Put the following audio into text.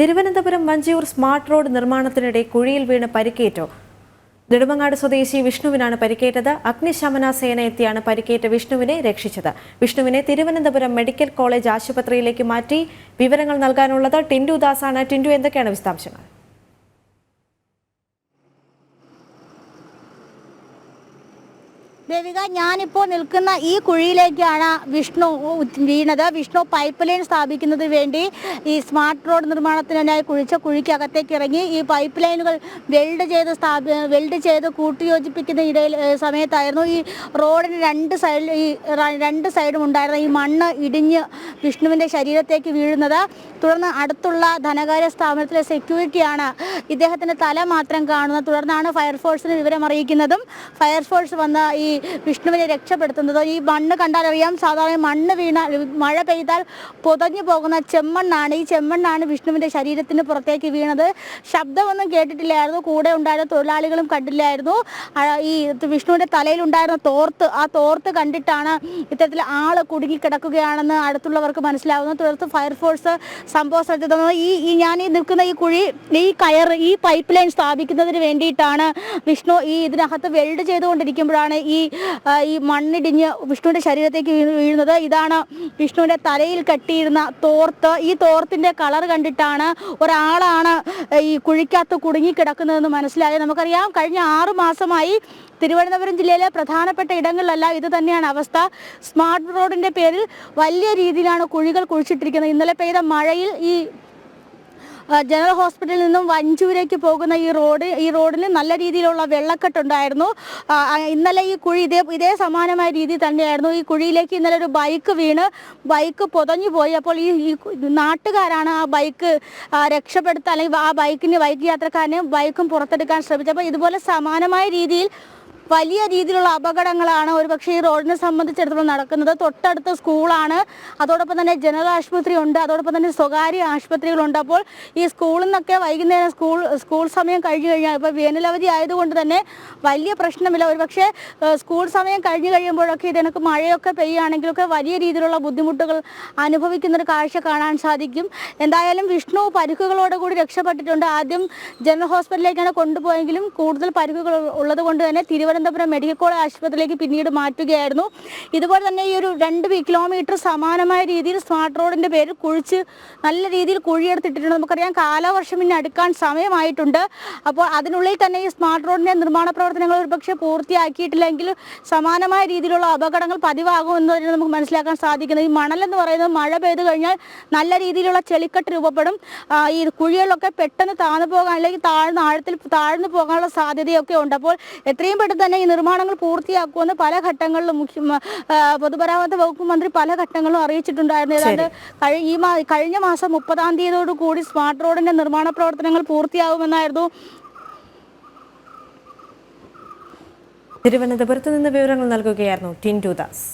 Thiruvananthapuram Vanchiyoor smart road നിർമ്മാണത്തിനിടെ കുഴിയിൽ വീണ് പരിക്കേറ്റു. നെടുമങ്ങാട് സ്വദേശി വിഷ്ണുവിനാണ് പരിക്കേറ്റത്. അഗ്നിശമന സേന എത്തിയാണ് പരിക്കേറ്റ വിഷ്ണുവിനെ രക്ഷിച്ചത്. വിഷ്ണുവിനെ തിരുവനന്തപുരം മെഡിക്കൽ കോളേജ് ആശുപത്രിയിലേക്ക് മാറ്റി വിവരങ്ങൾ നൽകാനുള്ളത് ടിൻഡു ദാസാണ്. ടിൻഡു എന്തൊക്കെയാണ് വിശദാംശങ്ങൾ? ദേവിക ഞാനിപ്പോൾ നിൽക്കുന്ന ഈ കുഴിയിലേക്കാണ് വിഷ്ണു വീണത്. വിഷ്ണു പൈപ്പ് ലൈൻ സ്ഥാപിക്കുന്നതിന് വേണ്ടി ഈ സ്മാർട്ട് റോഡ് നിർമ്മാണത്തിനായി കുഴിച്ച കുഴിക്കകത്തേക്ക് ഇറങ്ങി ഈ പൈപ്പ് ലൈനുകൾ വെൽഡ് ചെയ്ത് സ്ഥാപി വെൽഡ് ചെയ്ത് കൂട്ടിയോജിപ്പിക്കുന്ന ഇടയിൽ സമയത്തായിരുന്നു ഈ റോഡിന് രണ്ട് സൈഡിൽ ഈ രണ്ട് സൈഡും ഉണ്ടായിരുന്ന ഈ മണ്ണ് ഇടിഞ്ഞ് വിഷ്ണുവിന്റെ ശരീരത്തേക്ക് വീഴുന്നത്. തുടർന്ന് അടുത്തുള്ള ധനകാര്യ സ്ഥാപനത്തിലെ സെക്യൂരിറ്റിയാണ് ഇദ്ദേഹത്തിന്റെ തല മാത്രം കാണുന്നത്. തുടർന്നാണ് ഫയർഫോഴ്സിന് വിവരം അറിയിക്കുന്നതും ഫയർഫോഴ്സ് വന്ന ഈ വിഷ്ണുവിനെ രക്ഷപ്പെടുത്തുന്നത്. ഈ മണ്ണ് കണ്ടാലറിയാം സാധാരണ മണ്ണ് വീണ മഴ പെയ്താൽ പുതഞ്ഞു പോകുന്ന ചെമ്മണ്ണാണ്. ഈ ചെമ്മണ്ണാണ് വിഷ്ണുവിന്റെ ശരീരത്തിന് പുറത്തേക്ക് വീണത്. ശബ്ദമൊന്നും കേട്ടിട്ടില്ലായിരുന്നു. കൂടെ ഉണ്ടായിരുന്ന തൊഴിലാളികളും കണ്ടില്ലായിരുന്നു. ഈ വിഷ്ണുവിന്റെ തലയിലുണ്ടായിരുന്ന തോർത്ത് ആ തോർത്ത് കണ്ടിട്ടാണ് ഇത്തരത്തിൽ ആൾ കുടുങ്ങിക്കിടക്കുകയാണെന്ന് അടുത്തുള്ളവർക്ക് മനസ്സിലാവുന്നു. തുടർന്ന് ഫയർഫോഴ്സ് സംഭവ സ്ഥലത്ത് ഈ ഈ ഞാൻ ഈ നിൽക്കുന്ന ഈ കുഴി ഈ കയർ ഈ പൈപ്പ് ലൈൻ സ്ഥാപിക്കുന്നതിന് വേണ്ടിയിട്ടാണ് വിഷ്ണു ഈ ഇതിനകത്ത് വെൽഡ് ചെയ്തുകൊണ്ടിരിക്കുമ്പോഴാണ് ഈ ഈ മണ്ണിടിഞ്ഞ് വിഷ്ണുവിന്റെ ശരീരത്തേക്ക് വീഴുന്നത് ഇതാണ് വിഷ്ണുവിന്റെ തലയിൽ കെട്ടിയിരുന്ന തോർത്ത്. ഈ തോർത്തിന്റെ കളർ കണ്ടിട്ടാണ് ഒരാളാണ് ഈ കുഴിക്കകത്ത് കുടുങ്ങി കിടക്കുന്നതെന്ന് മനസ്സിലായത്. നമുക്കറിയാം കഴിഞ്ഞ ആറു മാസമായി തിരുവനന്തപുരം ജില്ലയിലെ പ്രധാനപ്പെട്ട ഇടങ്ങളിലെല്ലാം ഇത് തന്നെയാണ് അവസ്ഥ. സ്മാർട്ട് റോഡിന്റെ പേരിൽ വലിയ രീതിയിലാണ് കുഴികൾ കുഴിച്ചിട്ടിരിക്കുന്നത്. ഇന്നലെ പെയ്ത മഴയിൽ ഈ ജനറൽ ഹോസ്പിറ്റലിൽ നിന്നും വഞ്ചൂരേക്ക് പോകുന്ന ഈ റോഡ് ഈ റോഡിൽ നല്ല രീതിയിലുള്ള വെള്ളക്കെട്ടുണ്ടായിരുന്നു. ഇന്നലെ ഈ കുഴി ഇതേ ഇതേ സമാനമായ രീതിയിൽ തന്നെയായിരുന്നു. ഈ കുഴിയിലേക്ക് ഇന്നലെ ഒരു ബൈക്ക് വീണ് ബൈക്ക് പൊതഞ്ഞു പോയി. അപ്പോൾ ഈ നാട്ടുകാരാണ് ആ ബൈക്ക് രക്ഷപ്പെടുത്താൻ അല്ലെങ്കിൽ ആ ബൈക്കിന് ബൈക്ക് യാത്രക്കാരനെ ബൈക്കും പുറത്തെടുക്കാൻ ശ്രമിച്ചപ്പോൾ ഇതുപോലെ സമാനമായ രീതിയിൽ വലിയ രീതിയിലുള്ള അപകടങ്ങളാണ് ഒരുപക്ഷെ ഈ റോഡിനെ സംബന്ധിച്ചിടത്തോളം നടക്കുന്നത്. തൊട്ടടുത്ത സ്കൂളാണ്. അതോടൊപ്പം തന്നെ ജനറൽ ആശുപത്രി ഉണ്ട്. അതോടൊപ്പം തന്നെ സ്വകാര്യ ആശുപത്രികളുണ്ട്. അപ്പോൾ ഈ സ്കൂളിൽ നിന്നൊക്കെ വൈകുന്നേരം സ്കൂൾ സ്കൂൾ സമയം കഴിഞ്ഞു കഴിഞ്ഞാൽ ഇപ്പോൾ വേനലവധി ആയതുകൊണ്ട് തന്നെ വലിയ പ്രശ്നമില്ല. ഒരുപക്ഷെ സ്കൂൾ സമയം കഴിഞ്ഞു കഴിയുമ്പോഴൊക്കെ ഇതിനൊക്കെ മഴയൊക്കെ പെയ്യുകയാണെങ്കിലൊക്കെ വലിയ രീതിയിലുള്ള ബുദ്ധിമുട്ടുകൾ അനുഭവിക്കുന്നൊരു കാഴ്ച കാണാൻ സാധിക്കും. എന്തായാലും വിഷ്ണു പരിക്കുകളോടുകൂടി രക്ഷപ്പെട്ടിട്ടുണ്ട്. ആദ്യം ജനറൽ ഹോസ്പിറ്റലിലേക്കാണ് കൊണ്ടുപോയെങ്കിലും കൂടുതൽ പരിക്കുകൾ ഉള്ളത് കൊണ്ട് തന്നെ തിരുവനന്തപുരം മെഡിക്കൽ കോളേജ് ആശുപത്രിയിലേക്ക് പിന്നീട് മാറ്റുകയായിരുന്നു. ഇതുപോലെ തന്നെ ഈ ഒരു രണ്ട് കിലോമീറ്റർ സമാനമായ രീതിയിൽ സ്മാർട്ട് റോഡിന്റെ പേരിൽ കുഴിച്ച് നല്ല രീതിയിൽ കുഴിയെടുത്തിട്ടുണ്ട് നമുക്കറിയാം കാലവർഷം ഇനി അടുക്കാൻ സമയമായിട്ടുണ്ട്. അപ്പോൾ അതിനുള്ളിൽ തന്നെ ഈ സ്മാർട്ട് റോഡിന്റെ നിർമ്മാണ പ്രവർത്തനങ്ങൾ ഒരുപക്ഷെ പൂർത്തിയാക്കിയിട്ടില്ലെങ്കിൽ സമാനമായ രീതിയിലുള്ള അപകടങ്ങൾ പതിവാകുമെന്ന് തന്നെ നമുക്ക് മനസ്സിലാക്കാൻ സാധിക്കുന്നത് ഈ മണൽ എന്ന് പറയുന്നത് മഴ പെയ്തു കഴിഞ്ഞാൽ നല്ല രീതിയിലുള്ള ചെളിക്കെട്ട് രൂപപ്പെടും. ഈ കുഴികളിലൊക്കെ പെട്ടെന്ന് താഴ്ന്നു പോകാൻ അല്ലെങ്കിൽ താഴ്ന്ന ആഴത്തിൽ താഴ്ന്നു പോകാനുള്ള സാധ്യതയൊക്കെ ഉണ്ട്. അപ്പോൾ എത്രയും പെട്ടെന്ന് തന്നെ ഈ നിർമ്മാണങ്ങൾ പൂർത്തിയാക്കുമെന്ന് പല ഘട്ടങ്ങളിലും മുഖ്യ പൊതുമരാമത്ത് വകുപ്പ് മന്ത്രി പല ഘട്ടങ്ങളിലും അറിയിച്ചിട്ടുണ്ടായിരുന്നു. ഏതാണ്ട് ഈ കഴിഞ്ഞ മാസം മുപ്പതാം തീയതിയോട് കൂടി സ്മാർട്ട് റോഡിന്റെ നിർമ്മാണ പ്രവർത്തനങ്ങൾ പൂർത്തിയാകുമെന്നായിരുന്നു തിരുവനന്തപുരത്ത് നിന്ന് വിവരങ്ങൾ നൽകുകയായിരുന്നു ടിന്റു ദാസ്